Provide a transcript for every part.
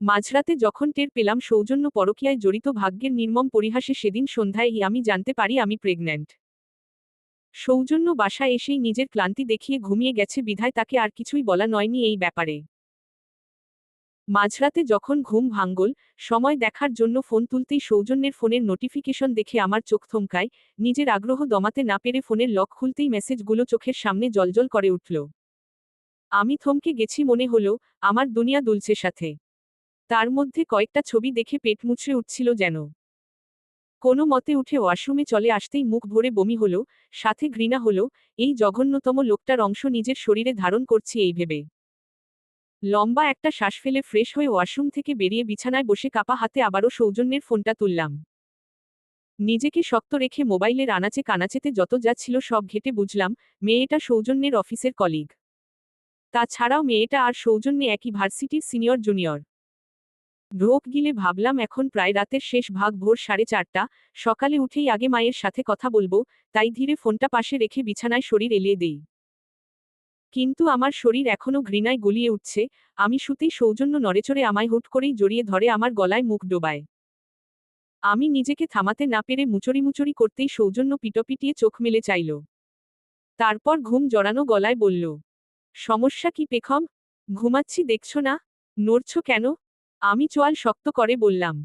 মাঝরাতে যখন টের পেলাম সৌজন্য পরকীয়ায় জড়িত ভাগ্যের নির্মম পরিহাসে সেদিন সন্ধ্যায় আমি জানতে পারি আমি প্রেগন্যান্ট সৌজন্য বাসায় এসেই নিজের ক্লান্তি দেখিয়ে ঘুমিয়ে গেছে, বিধায় তাকে আর কিছুই বলা নয়নি এই ব্যাপারে। মাঝরাতে যখন ঘুম ভাঙ্গল, সময় দেখার জন্য ফোন তুলতেই সৌজন্যের ফোনের নোটিফিকেশন দেখে আমার চোখ থমকায়, নিজের আগ্রহ দমাতে না পেরে ফোনের লক খুলতেই মেসেজগুলো চোখের সামনে জলজল করে উঠল। আমি থমকে গেছি মনে হলো, আমার দুনিয়া দুলছে সাথে। তার মধ্যে কয়েকটা ছবি দেখে পেট মুচড়ে উঠছিল যেন। কোনো মতে উঠে ওয়াশরুমে চলে আসতেই মুখ ভরে বমি হলো, সাথে ঘৃণা হলো, এই জঘন্যতম লোকটার অংশ নিজের শরীরে ধারণ করছি এই ভেবে। লম্বা একটা শ্বাস ফেলে ফ্রেশ হয়ে ওয়াশরুম থেকে বেরিয়ে বিছানায় বসে কাপা হাতে আবারও সৌজন্যের ফোনটা তুললাম। নিজেকে শক্ত রেখে মোবাইলের আনাচে কানাচেতে যত যা ছিল সব ঘেটে বুঝলাম, মেয়েটা সৌজন্যের অফিসের কলিগ। তাছাড়াও মেয়েটা আর সৌজন্যে একই ভার্সিটির সিনিয়র জুনিয়র। ঢোক গিলে ভাবলাম এখন প্রায় রাতের শেষ ভাগ ভোর সাড়ে চারটা, সকালে উঠেই আগে মায়ের সাথে কথা বলব, তাই ধীরে ফোনটা পাশে রেখে বিছানায় শরীর এলিয়ে দেই। কিন্তু আমার শরীর এখনও ঘৃণায় গলিয়ে উঠছে, আমি শুতেই সৌজন্য নড়েচড়ে আমায় হুট করেই জড়িয়ে ধরে আমার গলায় মুখ ডোবায়। আমি নিজেকে থামাতে না পেরে মুচড়ি মুচড়ি করতেই সৌজন্য পিটপিটিয়ে চোখ মেলে চাইল। তারপর ঘুম জড়ানো গলায় বলল, সমস্যা কি পেখম? ঘুমাচ্ছি দেখছ না? নড়ছ কেন? আমি চোয়াল শক্ত করে বললাম,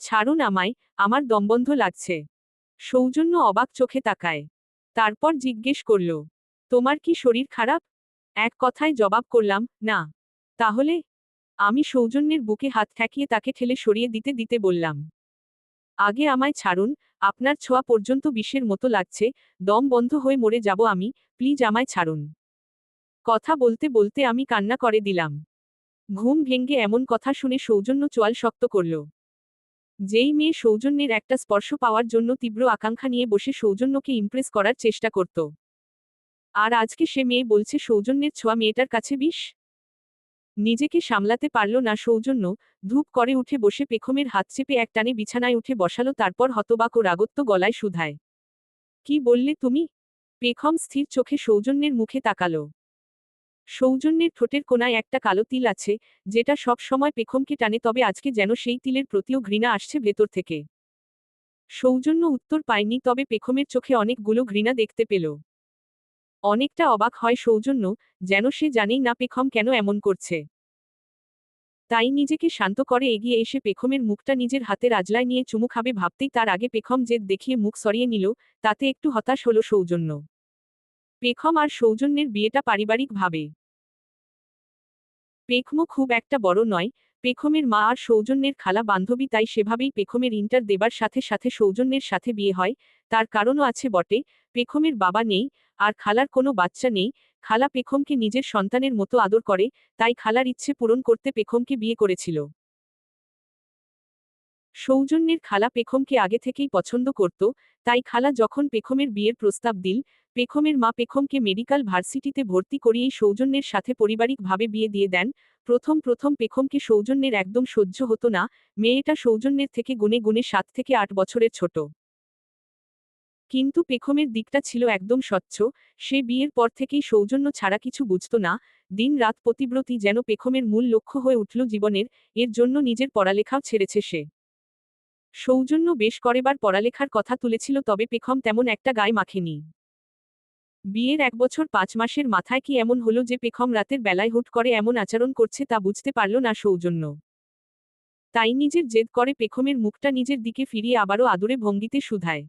ছাড়ুন আমায়, আমার দমবন্ধ লাগছে। সৌজন্য অবাক চোখে তাকায়। তারপর জিজ্ঞেস করল, তোমার কি শরীর খারাপ? এক কথায় জবাব করলাম, না। তাহলে আমি সৌজন্যের বুকে হাত ঠেকিয়ে তাকে ঠেলে সরিয়ে দিতে দিতে বললাম, আগে আমায় ছাড়ুন, আপনার ছোঁয়া পর্যন্ত বিষের মতো লাগছে, দম বন্ধ হয়ে মরে যাব আমি, প্লিজ আমায় ছাড়ুন। কথা বলতে বলতে আমি কান্না করে দিলাম। ঘুম ভেঙ্গে এমন কথা শুনে সৌজন্য চোয়াল শক্ত করল। যেই মেয়ে সৌজন্যের একটা স্পর্শ পাওয়ার জন্য তীব্র আকাঙ্ক্ষা নিয়ে বসে সৌজন্যকে ইমপ্রেস করার চেষ্টা করত। আর আজকে সে মেয়ে বলছে, সৌজন্যের ছোঁয়া মেয়েটার কাছে বিষ? নিজেকে সামলাতে পারল না সৌজন্য, ধূপ করে উঠে বসে পেখমের হাত চেপে এক টানে বিছানায় উঠে বসালো, তারপর হতবাক ও রাগত্ব গলায় শুধায়। কি বললে তুমি? পেখম স্থির চোখে সৌজন্যের মুখে তাকালো। সৌজন্যের ঠোঁটের কোনায় একটা কালো তিল আছে, যেটা সব সময় পেখমকে টানে তবে আজকে যেন সেই তিলের প্রতিও ঘৃণা আসছে ভেতর থেকে। সৌজন্য উত্তর পায়নি তবে পেখমের চোখে অনেকগুলো ঘৃণা দেখতে পেল। অনেকটা অবাক হয় সৌজন্য, যেন সে জানেই না পেখম কেন এমন করছে। তাই নিজেকে শান্ত করে এগিয়ে এসে পেখমের মুখটা নিজের হাতের আজলায় নিয়ে চুমু খাবে ভাবতেই তার আগে পেখম জেদ দেখিয়ে মুখ সরিয়ে নিল, তাতে একটু হতাশ হলো সৌজন্য। পেখম আর সৌজন্যের বিয়েটা পারিবারিকভাবে। পেখমো খুব একটা বড় নয়, পেখমের মা আর সৌজন্যের খালা বান্ধবী তাই সেভাবেই পেখমের ইন্টার দেবার সাথে সাথে সৌজন্যের সাথে বিয়ে হয়, তার কারণও আছে বটে, পেখমের বাবা নেই, আর খালার কোনো বাচ্চা নেই, খালা পেখমকে নিজের সন্তানের মতো আদর করে, তাই খালার ইচ্ছে পূরণ করতে পেখমকে বিয়ে করেছিল। সৌজন্যের খালা পেখমকে আগে থেকেই পছন্দ করত, তাই খালা যখন পেখমের বিয়ের প্রস্তাব দিল, পেখমের মা পেখমকে মেডিকেল ভার্সিটিতে ভর্তি করিয়েই সৌজন্যের সাথে পারিবারিকভাবে বিয়ে দিয়ে দেন। প্রথম প্রথম পেখমকে সৌজন্যের একদম সহ্য হতো না, মেয়েটা সৌজন্যের থেকে গুনে গুনে সাত থেকে আট বছরের ছোট। কিন্তু পেখমের দিকটা ছিল একদম স্বচ্ছ, সে বিয়ের পর থেকেই সৌজন্য ছাড়া কিছু বুঝত না দিন রাত প্রতিব্রতী যেন পেখমের মূল লক্ষ্য হয়ে উঠল জীবনের, এর জন্য নিজের পড়ালেখাও ছেড়েছে সে। সৌজন্য বেশ করেবার পড়ালেখার কথা তুলেছিল, তবে পেখম তেমন একটা গায়ে মাখেনি। বিয়ের এক বছর পাঁচ মাসের মাথায় কি এমন হলো যে পেখম রাতের বেলায় হুট করে এমন আচরণ করছে তা বুঝতে পারল না সৌজন্য। তাই নিজের জেদ করে পেখমের মুখটা নিজের দিকে ফিরিয়ে আবারও আদুরে ভঙ্গিতে শুধায়।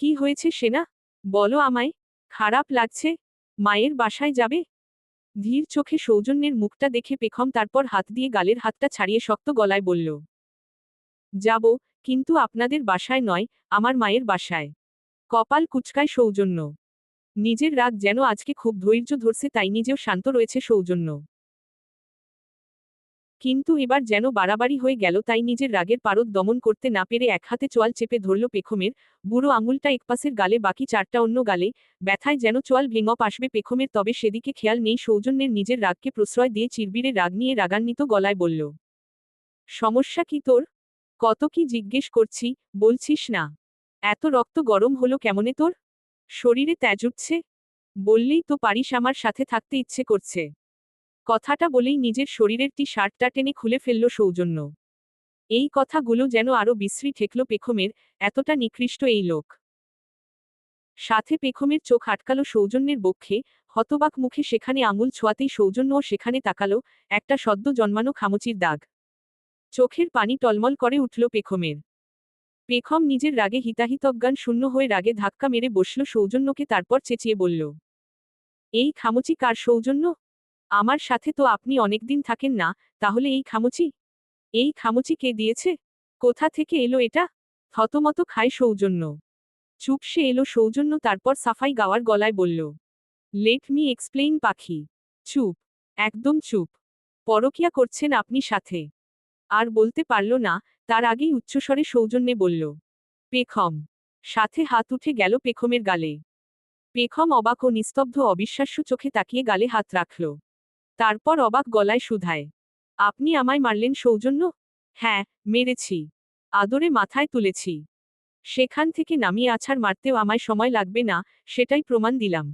কি হয়েছে সেনা? বলো আমায়, খারাপ লাগছে, মায়ের বাসায় যাবে? ধীর চোখে সৌজন্যের মুখটা দেখে পেখম তারপর হাত দিয়ে গালের হাতটা ছাড়িয়ে শক্ত গলায় বলল, যাব কিন্তু আপনাদের বাসায় নয়, আমার মায়ের বাসায়। কপাল কুচকায় সৌজন্য। নিজের রাগ যেন আজকে খুব ধৈর্য ধরছে, তাই নিজেও শান্ত রয়েছে সৌজন্য। কিন্তু এবার যেন বাড়াবাড়ি হয়ে গেল, তাই নিজের রাগের পারদ দমন করতে না পেরে এক হাতে চোয়াল চেপে ধরল পেখমের, বুড়ো আঙুলটা একপাশের গালে, বাকি চারটা অন্য গালে, ব্যথায় যেন চোয়াল ভেঙপ আসবে পেখমের, তবে সেদিকে খেয়াল নেই সৌজন্যের নিজের রাগকে প্রশ্রয় দিয়ে চিরবিরে রাগ নিয়ে রাগান্বিত গলায় বলল, সমস্যা কি তোর? কত কি জিজ্ঞেস করছি, বলছিস না। এত রক্ত গরম হলো কেমনে তোর? শরীরে ত্যাজ উঠছে? বললেই তো পারিস আমার সাথে থাকতে ইচ্ছে করছে। কথাটা বলেই নিজের শরীরের টি শার্টটা টেনে খুলে ফেলল সৌজন্য। এই কথাগুলো যেন আরও বিশ্রী ঠেকল পেখমের, এতটা নিকৃষ্ট এই লোক। সাথে পেখমের চোখ আটকালো সৌজন্যের বক্ষে, হতবাক মুখে সেখানে আঙুল ছোঁয়াতেই সৌজন্যও সেখানে তাকালো, একটা সদ্য জন্মানো খামুচির দাগ। চোখের পানি টলমল করে উঠল পেখমের। পেখম নিজের রাগে হিতাহিতজ্ঞান শূন্য হয়ে রাগে ধাক্কা মেরে বসল সৌজন্যকে তারপর চেঁচিয়ে বলল, এই খামুচি কার সৌজন্য? আমার সাথে তো আপনি অনেকদিন থাকেন না, তাহলে এই খামুচি? এই খামুচি কে দিয়েছে? কোথা থেকে এলো এটা? থতমত খায় সৌজন্য চুপ সে এলো সৌজন্য তারপর সাফাই গাওয়ার গলায় বলল লেট মি এক্সপ্লেইন পাখি। চুপ, একদম চুপ। পরকিয়া করছেন আপনি সাথে। আর বলতে পারল না, তার আগেই উচ্চস্বরে সৌজন্যে বলল, পেখম। সাথে হাত উঠে গেল পেখমের গালে। পেখম অবাক ও নিস্তব্ধ অবিশ্বাস্য চোখে তাকিয়ে গালে হাত রাখল। তারপর অবাক গলায় শুধায়, আপনি আমায় মারলেন সৌজন্য? হ্যাঁ মেরেছি। আদরে মাথায় তুলেছি। সেখান থেকে নামিয়ে আছাড় মারতেও আমায় সময় লাগবে না, সেটাই প্রমাণ দিলাম।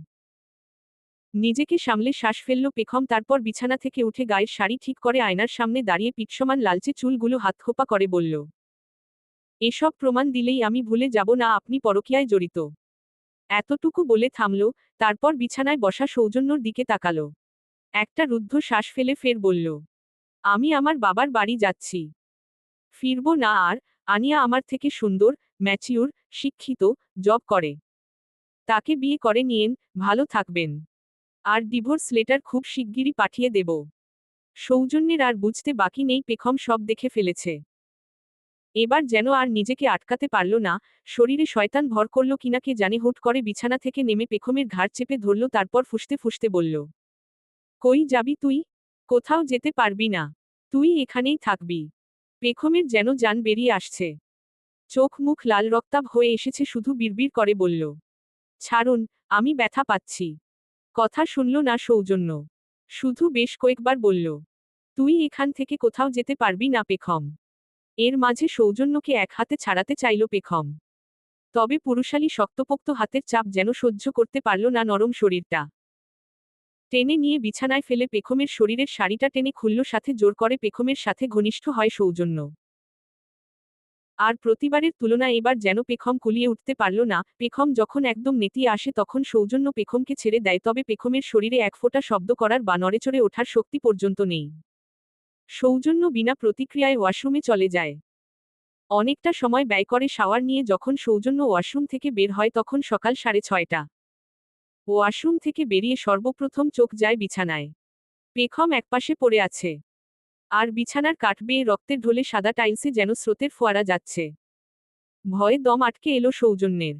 নিজেকে সামলে শ্বাস ফেলল পেখম, তারপর বিছানা থেকে উঠে গায়ের শাড়ি ঠিক করে আয়নার সামনে দাঁড়িয়ে পিৎসমান লালচে চুলগুলো হাতখোপা করে বলল, এসব প্রমাণ দিলেই আমি ভুলে যাব না, আপনি পরকীয়ায় জড়িত এতটুকু বলে থামল, তারপর বিছানায় বসা সৌজন্যর দিকে তাকাল। একটা রুদ্ধ শ্বাস ফেলে ফের বলল, আমি আমার বাবার বাড়ি যাচ্ছি। ফিরব না আর, আনিয়া আমার থেকে সুন্দর ম্যাচিউর শিক্ষিত, জব করে। তাকে বিয়ে করে নিয়েন, ভালো থাকবেন। আর ডিভোর্স লেটার খুব শিগগিরই পাঠিয়ে দেব। সৌজন্যের আর বুঝতে বাকি নেই, পেখম সব দেখে ফেলেছে। এবার যেন আর নিজেকে আটকাতে পারল না, শরীরে শয়তান ভর করল কিনা কে জানে, হুট করে বিছানা থেকে নেমে পেখমের ঘাড় চেপে ধরল, তারপর ফুসতে ফুসতে বলল, কই যাবি তুই? কোথাও যেতে পারবি না। তুই এখানেই থাকবি। পেখমের যেন যান বেরিয়ে আসছে। চোখ মুখ লাল রক্তাভ হয়ে এসেছে, শুধু বিড়বিড় করে বলল, ছাড়ুন, আমি ব্যথা পাচ্ছি। কথা শুনল না সৌজন্য। শুধু বেশ কয়েকবার বলল, তুই এখান থেকে কোথাও যেতে পারবি না, পেখম। এর মাঝে সৌজন্যকে এক হাতে ছাড়াতে চাইল পেখম। তবে পুরুষালী শক্তপোক্ত হাতের চাপ যেন সহ্য করতে পারল না নরম শরীরটা। টেনে নিয়ে বিছানায় ফেলে পেখমের শরীরের শাড়িটা টেনে খুলল, সাথে জোর করে পেখমের সাথে ঘনিষ্ঠ হয় সৌজন্য। আর প্রতিবারের তুলনায় এবার যেন পেখম কুলিয়ে উঠতে পারল না, পেখম যখন একদম নেতিয়ে আসে তখন সৌজন্য পেখমকে ছেড়ে দেয়, তবে পেখমের শরীরে এক ফোঁটা শব্দ করার বা নড়েচড়ে ওঠার শক্তি পর্যন্ত নেই। সৌজন্য বিনা প্রতিক্রিয়ায় ওয়াশরুমে চলে যায়। অনেকটা সময় ব্যয় করে শাওয়ার নিয়ে যখন সৌজন্য ওয়াশরুম থেকে বের হয় তখন সকাল সাড়ে ছয়টা। ওয়াশরুম থেকে বেরিয়ে সর্বপ্রথম চোখ যায় বিছানায়। পেখম একপাশে পড়ে আছে। আর বিছানার কাঠ বেয়ে রক্তের ঢোলে সাদা টাইলসে যেন স্রোতের ফোয়ারা যাচ্ছে। ভয়ে দম আটকে এলো সৌজন্যের।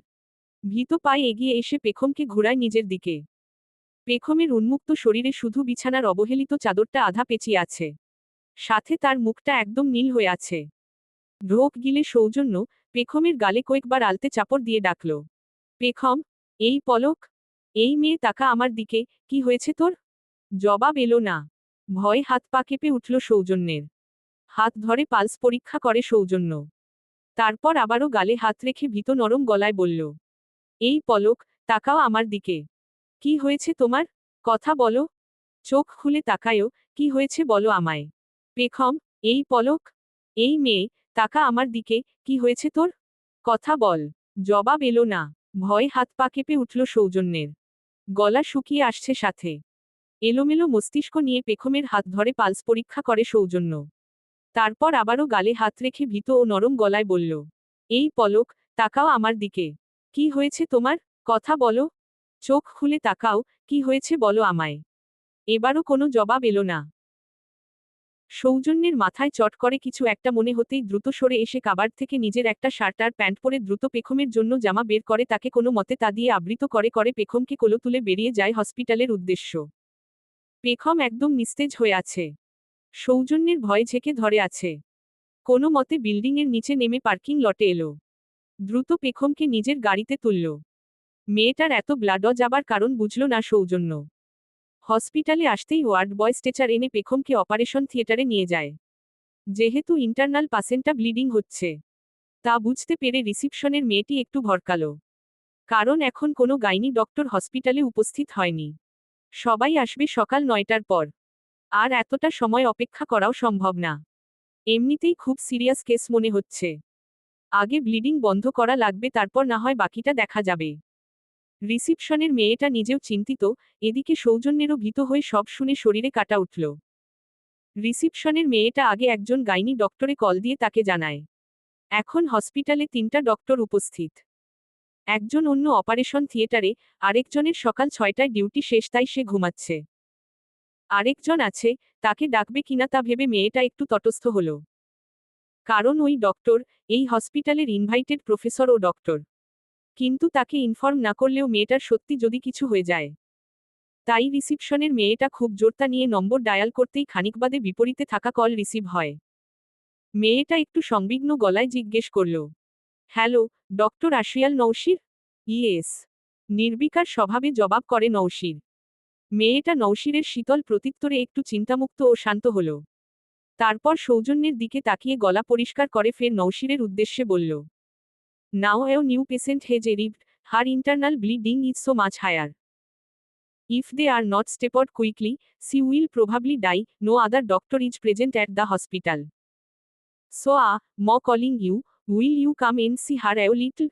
ভীত পায়ে এগিয়ে এসে পেখমকে ঘোরায় নিজের দিকে। পেখমের উন্মুক্ত শরীরে শুধু বিছানার অবহেলিত চাদরটা আধা পেঁচিয়ে আছে। সাথে তার মুখটা একদম নীল হয়ে আছে। ঢোক গিলে সৌজন্য পেখমের গালে কয়েকবার আলতে চাপড় দিয়ে ডাকল। পেখম, এই পলক, এই মেয়ে তাকা আমার দিকে, কি হয়েছে তোর? জবাব এলো না। ভয় হাত পা কেঁপে উঠল সৌজন্যের। হাত ধরে পালস পরীক্ষা করে সৌজন্য। তারপর আবারও গালে হাত রেখে ভীত নরম গলায় বলল, এই পলক, তাকাও আমার দিকে। কি হয়েছে তোমার? কথা বলো। চোখ খুলে তাকায়ও, কি হয়েছে বলো আমায়। পেখম, এই পলক? এই মেয়ে, তাকা আমার দিকে, কি হয়েছে তোর? কথা বল। জবাব এলো না। ভয় হাত পা কেঁপে উঠল সৌজন্যের। গলা শুকিয়ে আসছে সাথে। এলোমেলো মস্তিষ্ক নিয়ে পেখমের হাত ধরে পালস পরীক্ষা করে সৌজন্য। তারপর আবারও গালে হাত রেখে ভীত ও নরম গলায় বলল, এই পলক, তাকাও আমার দিকে। কি হয়েছে তোমার? কথা বলো। চোখ খুলে তাকাও, কি হয়েছে বলো আমায় এবারও কোনো জবাব এলো না। সৌজন্যের মাথায় চট করে কিছু একটা মনে হতেই দ্রুত সরে এসে কাবার থেকে নিজের একটা শার্ট আর প্যান্ট পরে দ্রুত পেখমের জন্য জামা বের করে তাকে কোনো মতে তা দিয়ে আবৃত করে করে পেখমকে কোলো তুলে বেরিয়ে যায় হসপিটালের উদ্দেশ্য। পেখম একদম নিস্তেজ হয়ে আছে। সৌজন্যের ভয় ঝেঁকে ধরে আছে। কোনো মতে বিল্ডিংয়ের নিচে নেমে পার্কিং লটে এলো। দ্রুত পেখমকে নিজের গাড়িতে তুলল। মেয়েটার এত ব্লাড যাবার কারণ বুঝল না সৌজন্য। হসপিটালে আসতেই ওয়ার্ড বয় স্টেচার এনে পেখমকে অপারেশন থিয়েটারে নিয়ে যায়। যেহেতু ইন্টারনাল পাসেন্টটা ব্লিডিং হচ্ছে। তা বুঝতে পেরে রিসিপশনের মেয়েটি একটু ভরকালো। কারণ এখন কোনো গাইনি ডক্টর হসপিটালে উপস্থিত হয়নি। সবাই আসবে সকাল নয়টার পর। আর এতটা সময় অপেক্ষা করাও সম্ভব না। এমনিতেই খুব সিরিয়াস কেস মনে হচ্ছে। আগে ব্লিডিং বন্ধ করা লাগবে, তারপর না হয় বাকিটা দেখা যাবে। রিসিপশনের মেয়েটা নিজেও চিন্তিত, এদিকে সৌজন্যেরও ভীত হয়ে সব শুনে শরীরে কাটা উঠল। রিসিপশনের মেয়েটা আগে একজন গাইনি ডক্টরে কল দিয়ে তাকে জানায়। এখন হসপিটালে তিনটা ডক্টর উপস্থিত। একজন অন্য অপারেশন থিয়েটারে আরেকজনের সকাল ছয়টায় ডিউটি শেষ তাই সে ঘুমাচ্ছে। আরেকজন আছে, তাকে ডাকবে কিনা তা ভেবে মেয়েটা একটু তটস্থ হল। কারণ ওই ডক্টর, এই হসপিটালের ইনভাইটেড প্রফেসর ও ডক্টর। কিন্তু তাকে ইনফর্ম না করলেও মেয়েটার সত্যি যদি কিছু হয়ে যায়। তাই রিসিপশনের মেয়েটা খুব জোরতা নিয়ে নম্বর ডায়াল করতেই খানিক বাদে বিপরীতে থাকা কল রিসিভ হয়। মেয়েটা একটু সংবিঘ্ন গলায় জিজ্ঞেস করল hello doctor Ashiyal Naushir? Yes নির্বিকার স্বভাবে জবাব করে নৌশির। মেয়েটা নৌশিরের শীতল প্রত্যুত্তরে একটু চিন্তামুক্ত ও শান্ত হল। তারপর সৌজন্যের দিকে তাকিয়ে গলা পরিষ্কার করে ফের নৌশিরের উদ্দেশ্যে বলল now a new patient has arrived her internal bleeding is so much higher. If they are not stepped quickly she will probably die no other doctor is present at the hospital. So ah, I'm calling you, will you come and see her a little?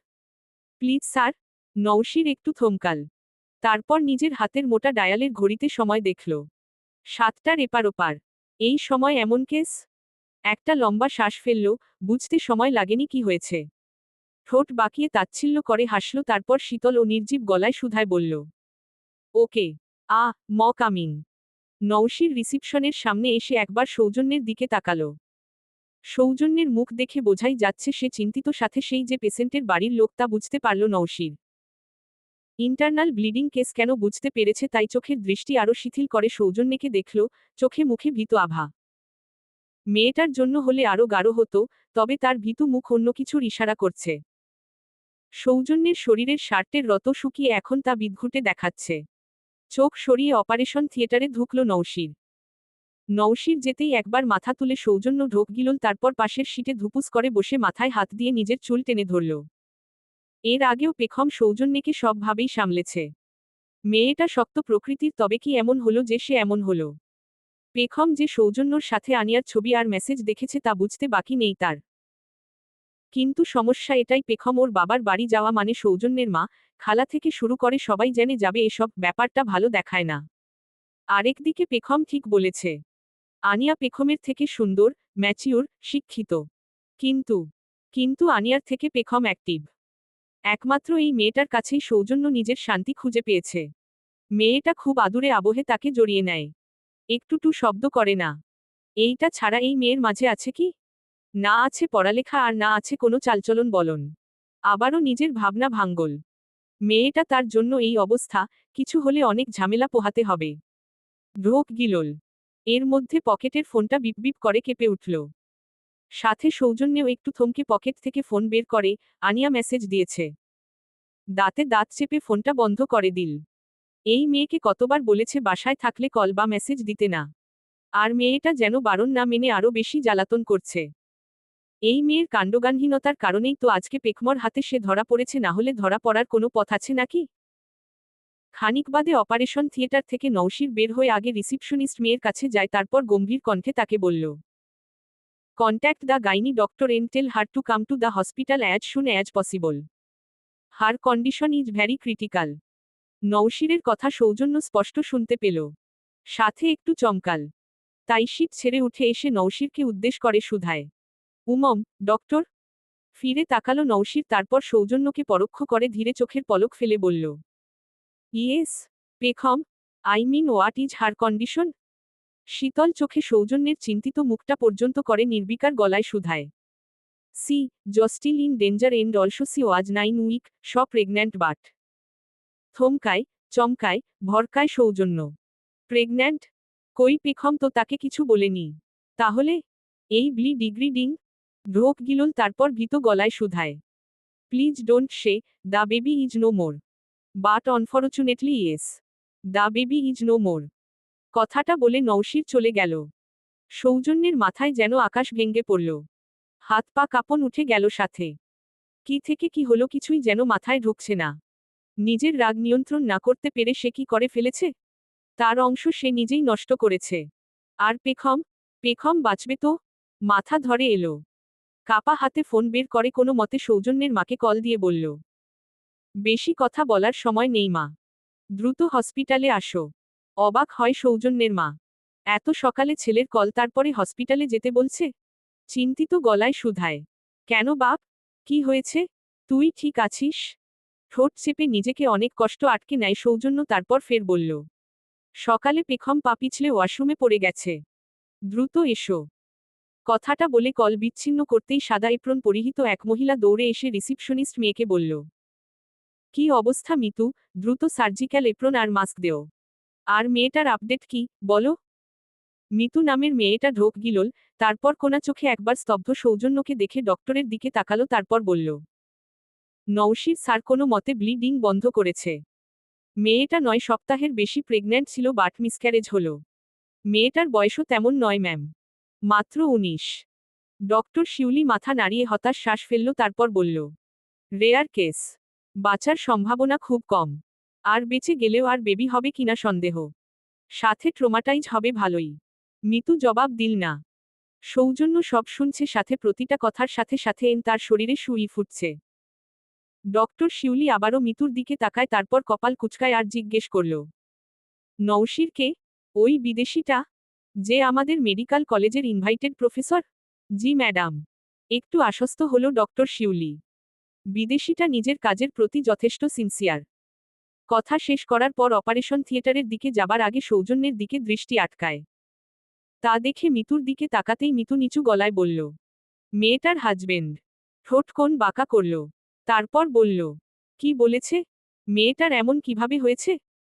Please, sir. Naushir একটু থমকাল। তারপর নিজের হাতের মোটা ডায়ালের ঘড়িতে সময় দেখল। সাতটার এপার ওপার। এই সময় এমন কেস? একটা লম্বা শ্বাস ফেলল, বুঝতে সময় লাগেনি কি হয়েছে। ঠোঁট বাকিয়ে তাচ্ছিল্য করে হাসল, তারপর শীতল ও নির্জীব গলায় সুধায় বলল, ওকে। আ, ম কামিং। নৌশির রিসিপশনের সামনে এসে একবার সৌজন্যের দিকে তাকালো। সৌজন্যের মুখ দেখে বোঝাই যাচ্ছে সে চিন্তিত সাথে সেই যে পেশেন্টের বাড়ির লোক তা বুঝতে পারল নৌশির ইন্টারনাল ব্লিডিং কেস কেন বুঝতে পেরেছে তাই চোখের দৃষ্টি আরও শিথিল করে সৌজন্যকে দেখল, চোখে মুখে ভীত আভা। মেয়েটার জন্য হলে আরও গাঢ় হতো, তবে তার ভীতু মুখ অন্য কিছুর ইশারা করছে। সৌজন্যের শরীরের শার্টের রত শুকিয়ে এখন তা বিদঘুটে দেখাচ্ছে। চোখ সরিয়ে অপারেশন থিয়েটারে ঢুকল নৌশির নৌশির যেতেই একবার মাথা তুলে সৌজন্য ঢোক গিলল, তারপর পাশের সিটে ধুপুস করে বসে মাথায় হাত দিয়ে নিজের চুল টেনে ধরল। এর আগেও পেখম সৌজন্যকে সবভাবেই সামলেছে। মেয়েটা শক্ত প্রকৃতির, তবে কি এমন হলো যে সে এমন হলো? পেখম যে সৌজন্যর সাথে আনিয়ার ছবি আর মেসেজ দেখেছে তা বুঝতে বাকি নেই তার। কিন্তু সমস্যা এটাই, পেখম ওর বাবার বাড়ি যাওয়া মানে সৌজন্যের মা, খালা থেকে শুরু করে সবাই জেনে যাবে এসব ব্যাপারটা ভালো দেখায় না। আরেকদিকে পেখম ঠিক বলেছে। আনিয়া পেখমের থেকে সুন্দর ম্যাচিউর শিক্ষিত। কিন্তু কিন্তু আনিয়ার থেকে পেখম অ্যাক্টিভ। একমাত্র এই মেয়েটার কাছেই সৌজন্য নিজের শান্তি খুঁজে পেয়েছে। মেয়েটা খুব আদুরে আবহে তাকে জড়িয়ে নেয়। একটু টু শব্দ করে না। এইটা ছাড়া এই মেয়ের মাঝে আছে কি? না আছে পড়ালেখা আর না আছে কোনো চালচলন বলন। আবারও নিজের ভাবনা ভাঙ্গল। মেয়েটা তার জন্য এই অবস্থা, কিছু হলে অনেক ঝামেলা পোহাতে হবে। ঢোক গিলল। এর মধ্যে পকেটের ফোনটা বিপ করে কেঁপে উঠল। সাথে সৌজন্যেও একটু থমকে পকেট থেকে ফোন বের করে, আনিয়া মেসেজ দিয়েছে। দাঁতে দাঁত চেপে ফোনটা বন্ধ করে দিল। এই মেয়েকে কতবার বলেছে বাসায় থাকলে কল বা মেসেজ দিতে না। আর মেয়েটা যেন বারণ না মেনে আরও বেশি জ্বালাতন করছে। এই মেয়ের কাণ্ডগানহীনতার কারণেই তো আজকে পেকমর হাতে সে ধরা পড়েছে, না হলে ধরা পড়ার কোনো পথ আছে নাকি? খানিক বাদে অপারেশন থিয়েটার থেকে নৌশির বের হয়ে আগে রিসিপশনিস্ট মেয়ের কাছে যায়, তারপর গম্ভীর কণ্ঠে তাকে বলল contact the gynae doctor and tell her to come to the hospital as soon as possible her condition is very critical নৌশিরের কথা সৌজন্য স্পষ্ট শুনতে পেল। সাথে একটু চমকাল। তাই শীত ছেড়ে উঠে এসে নৌশিরকে উদ্দেশ করে সুধায় উমম ডক্টর ফিরে তাকালো নৌশির তারপর সৌজন্যকে পরোক্ষ করে ধীরে চোখের পলক ফেলে বলল yes, Pekham, I mean what is her condition? শীতল চোখে সৌজন্যের চিন্তিত মুখটা পর্যন্ত করে নির্বিকার গলায় সুধায় she, is still in danger and also she was nine week saw pregnant but. থমকায়, চমকায়, ভরকায় সৌজন্য। প্রেগন্যান্ট? কই পেখম তো তাকে কিছু বলেনি। তাহলে? এই ব্লি ডিগ্রি ডিং? ঢোক গিলল তারপর ভীত গলায় শুধায়। Please don't say the baby is no more. But unfortunately yes the baby is no more কথাটা বলে নৌশির চলে গেল। সৌজন্যের মাথায় যেন আকাশ ভেঙ্গে পড়ল। হাত পা কাপন উঠে গেল সাথে। কি থেকে কি হলো কিছুই যেন মাথায় ঢুকছে না। নিজের রাগ নিয়ন্ত্রণ না করতে পেরে সে কি করে ফেলেছে? তার অংশ সে নিজেই নষ্ট করেছে। আর পেখম? পেখম বাঁচবে তো? মাথা ধরে এলো। কাপা হাতে ফোন বের করে কোনো মতে সৌজন্যের মাকে কল দিয়ে বলল বেশি কথা বলার সময় নেই, মা। দ্রুত হসপিটালে আসো। অবাক হয় সৌজন্যের মা। এত সকালে ছেলের কল তারপরে হসপিটালে যেতে বলছে? চিন্তিত গলায় শুধায় কেন বাপ? কি হয়েছে? তুই ঠিক আছিস? ঠোঁট চেপে নিজেকে অনেক কষ্ট আটকে নেয় সৌজন্য তারপর ফের বলল, সকালে পেখম পা পিছলে ওয়াশরুমে পড়ে গেছে। দ্রুত এসো কথাটা বলে কল বিচ্ছিন্ন করতেই সাদা এপ্রন পরিহিত এক মহিলা দৌড়ে এসে রিসিপশনিস্ট মেয়েকে বলল কি অবস্থা, মিতু? দ্রুত সার্জিক্যাল এপ্রন আর মাস্ক দেও। আর মেয়েটার আপডেট কি, বলো? মিতু নামের মেয়েটা ঢোক গিলল, তারপর কোনা চোখে একবার স্তব্ধ সৌজন্যকে দেখে ডক্টরের দিকে তাকালো, তারপর বলল নৌশির স্যার কোনো মতে ব্লিডিং বন্ধ করেছে। মেয়েটা নয় সপ্তাহের বেশি প্রেগন্যান্ট ছিল বাট মিসক্যারেজ হল। মেয়েটার বয়সও তেমন নয়, ম্যাম। মাত্র উনিশ। ডক্টর শিউলি মাথা নাড়িয়ে হতাশ শ্বাস ফেলল, তারপর বলল, রেয়ার কেস। বাঁচার সম্ভাবনা খুব কম। আর বেঁচে গেলেও আর বেবি হবে কিনা সন্দেহ। সাথে ট্রোমাটাইজ হবে ভালোই। মিতু জবাব দিল না। সৌজন্য সব শুনছে সাথে প্রতিটা কথার সাথে সাথে এন তার শরীরে শুই ফুটছে। ডক্টর শিউলি আবারও মিতুর দিকে তাকায় তারপর কপাল কুচকায় আর জিজ্ঞেস করল নৌশির কে ওই বিদেশিটা? যে আমাদের মেডিকেল কলেজের ইনভাইটেড প্রফেসর? জি, ম্যাডাম। একটু আশ্বস্ত হল ডক্টর শিউলি। বিদেশিটা নিজের কাজের প্রতি যথেষ্ট সিনসিয়ার কথা শেষ করার পর অপারেশন থিয়েটারের দিকে যাবার আগে সৌজন্যের দিকে দৃষ্টি আটকায়। তা দেখে মিতুর দিকে তাকাতেই মিতু নিচু গলায় বলল, মেয়েটার হাজবেন্ড ঠোঁট কোন বাঁকা করল। তারপর বলল, কি বলেছে? মেয়েটার এমন কীভাবে হয়েছে?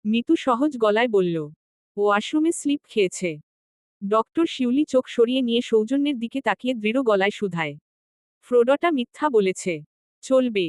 মিতু সহজ গলায় বলল ওয়াশরুমে স্লিপ খেয়েছে। ডক্টর শিউলি চোখ সরিয়ে নিয়ে সৌজন্যের দিকে তাকিয়ে দৃঢ় গলায় শুধায়। ফ্রোডটা মিথ্যা বলেছে। চলবে